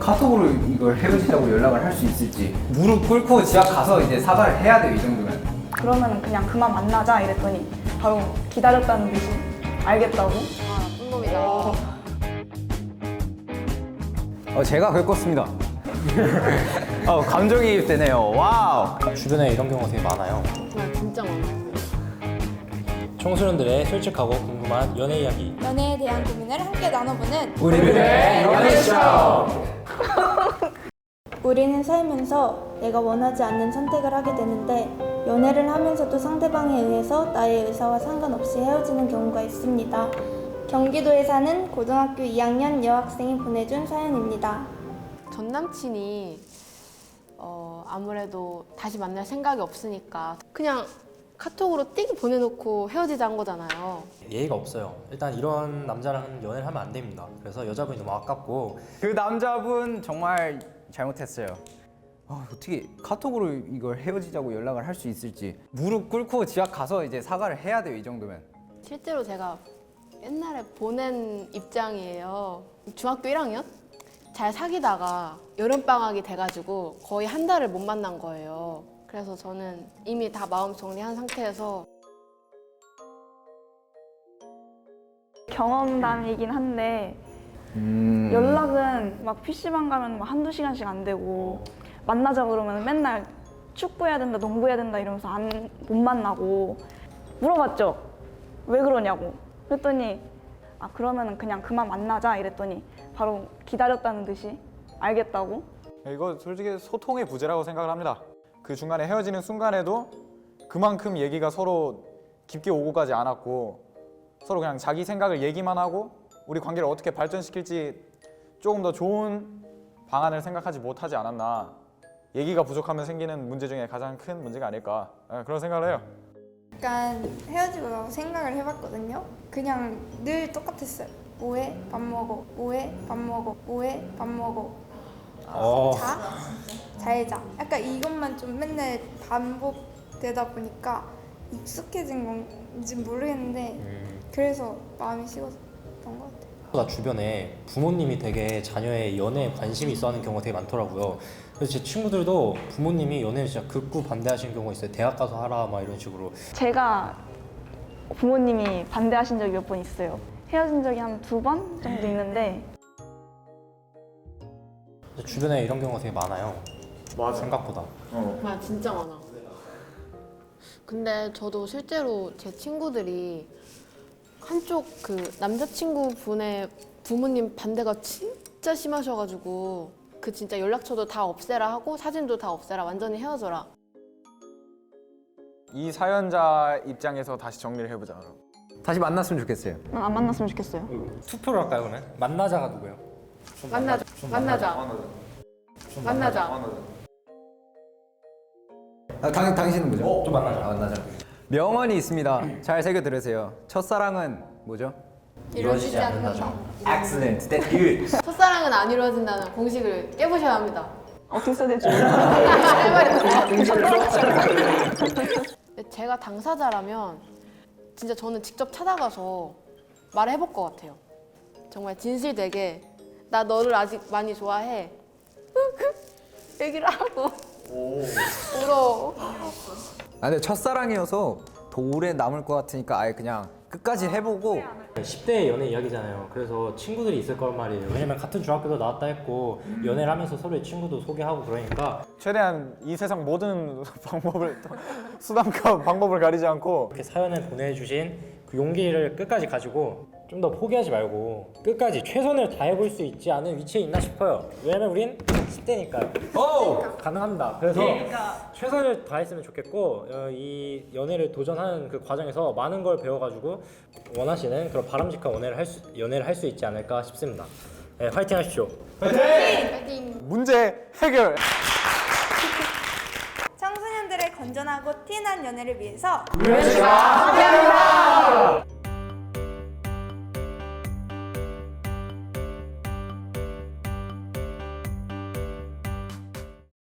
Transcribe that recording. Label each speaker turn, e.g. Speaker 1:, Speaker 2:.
Speaker 1: 카톡으로 이걸 헤어지자고 연락을 할 수 있을지 무릎 꿇고 지하 가서 이제 사과를 해야 돼요 이 정도면
Speaker 2: 그러면 그냥 그만 만나자 이랬더니 바로 기다렸다는 듯이 알겠다고
Speaker 3: 아, 나쁜 놈이다.
Speaker 1: 어, 제가 긁었습니다 어, 감정이입 되네요 와우
Speaker 4: 주변에 이런 경우가 되게 많아요.
Speaker 3: 나 진짜 많아.
Speaker 4: 청소년들의 솔직하고 궁금한 연애 이야기.
Speaker 5: 연애에 대한 고민을 함께 나눠보는
Speaker 1: 우리들의 연애쇼
Speaker 5: 우리는 살면서 내가 원하지 않는 선택을 하게 되는데 연애를 하면서도 상대방에 의해서 나의 의사와 상관없이 헤어지는 경우가 있습니다. 경기도에 사는 고등학교 2학년 여학생이 보내준 사연입니다.
Speaker 3: 전 남친이 어, 아무래도 다시 만날 생각이 없으니까 그냥 카톡으로 띡 보내놓고 헤어지자 한 거잖아요.
Speaker 4: 예의가 없어요. 일단 이런 남자랑 연애를 하면 안 됩니다. 그래서 여자분이 너무 아깝고
Speaker 1: 그 남자분 정말 잘못했어요 아, 어떻게 카톡으로 이걸 헤어지자고 연락을 할 수 있을지 무릎 꿇고 지하 가서 이제 사과를 해야 돼요 이 정도면
Speaker 3: 실제로 제가 옛날에 보낸 입장이에요. 중학교 1학년? 잘 사귀다가 여름방학이 돼가지고 거의 한 달을 못 만난 거예요. 그래서 저는 이미 다 마음 정리한 상태에서
Speaker 2: 경험담이긴 한데
Speaker 1: 음...
Speaker 2: 연락은 막 PC방 가면 막 한두 시간씩 안 되고 만나자 그러면 맨날 축구해야 된다 농구해야 된다 이러면서 안 못 만나고 물어봤죠. 왜 그러냐고. 그랬더니 아 그러면은 그냥 그만 만나자 이랬더니 바로 기다렸다는 듯이 알겠다고.
Speaker 6: 이거 솔직히 소통의 부재라고 생각을 합니다. 그 중간에 헤어지는 순간에도 그만큼 얘기가 서로 깊게 오고 가지 않았고 서로 그냥 자기 생각을 얘기만 하고 우리 관계를 어떻게 발전시킬지 조금 더 좋은 방안을 생각하지 못하지 않았나. 얘기가 부족하면 생기는 문제 중에 가장 큰 문제가 아닐까 예, 그런 생각을 해요.
Speaker 5: 약간 헤어지고 나서 생각을 해봤거든요. 그냥 늘 똑같았어요. 뭐해? 밥 먹어. 뭐해? 밥 먹어. 뭐해? 밥 먹어.
Speaker 4: 어.
Speaker 5: 자? 잘 자. 약간 이것만 좀 맨날 반복되다 보니까 익숙해진 건지 모르겠는데 그래서 마음이 식었던 것 같아요.
Speaker 4: 나 주변에 부모님이 되게 자녀의 연애에 관심이 있어 하는 경우가 되게 많더라고요. 그래서 제 친구들도 부모님이 연애를 진짜 극구 반대하시는 경우가 있어요. 대학 가서 하라 막 이런 식으로.
Speaker 2: 제가 부모님이 반대하신 적이 몇 번 있어요 헤어진 적이 한 두 번 정도 있는데
Speaker 4: 주변에 이런 경우가 되게 많아요. 생각보다.
Speaker 3: 아 진짜 많아. 근데 저도 실제로 제 친구들이 한쪽 그 남자친구 분의 부모님 반대가 진짜 심하셔가지고 그 진짜 연락처도 다 없애라 하고 사진도 다 없애라 완전히 헤어져라.
Speaker 6: 이 사연자 입장에서 다시 정리를 해보자.
Speaker 1: 다시 만났으면 좋겠어요
Speaker 2: 난안 만났으면 좋겠어요
Speaker 4: 투표를 할까요 그러면? 만나자가 누구예요? 좀
Speaker 3: 만나자.
Speaker 4: 좀
Speaker 3: 만나자.
Speaker 4: 좀
Speaker 3: 만나자.
Speaker 1: 아, 당, 당신은 뭐죠?
Speaker 4: 좀 만나자.
Speaker 1: 아, 만나자 명언이 있습니다 잘 새겨 들으세요 첫사랑은 뭐죠?
Speaker 3: 이루어지지 않는다.
Speaker 1: Excellent, that's good
Speaker 3: 첫사랑은 안 이루어진다는 공식을 깨보셔야 합니다.
Speaker 2: 어떻게 써야 될지
Speaker 3: 할 말이 없어. 근데 제가 당사자라면 진짜 저는 직접 찾아가서 말해볼 것 같아요. 정말 진실되게 나 너를 아직 많이 좋아해. 얘기를 하고 울어.
Speaker 1: 아 근데 첫사랑이어서 더 오래 남을 것 같으니까 아예 그냥 끝까지 해보고
Speaker 4: 10대 연애 이야기잖아요. 그래서 친구들이 있을 거란 말이에요. 왜냐면 같은 중학교도 나왔다 했고 연애를 하면서 서로의 친구도 소개하고 그러니까
Speaker 6: 최대한 이 세상 모든 방법을 수단과 방법을 가리지 않고
Speaker 4: 이렇게 사연을 보내주신 그 용기를 끝까지 가지고 좀 더 포기하지 말고 끝까지 최선을 다해볼 수 있지 않은 위치에 있나 싶어요. 왜냐면 우린 10대니까요. 오! 가능합니다. 그래서 최선을 다했으면 좋겠고 어, 이 연애를 도전하는 그 과정에서 많은 걸 배워가지고 원하시는 그런 바람직한 연애를 할 수, 연애를 할 수 있지 않을까 싶습니다. 네, 화이팅 하십시오.
Speaker 6: 문제 해결.
Speaker 5: 청소년들의 건전하고 티난 연애를 위해서
Speaker 1: 함께합니다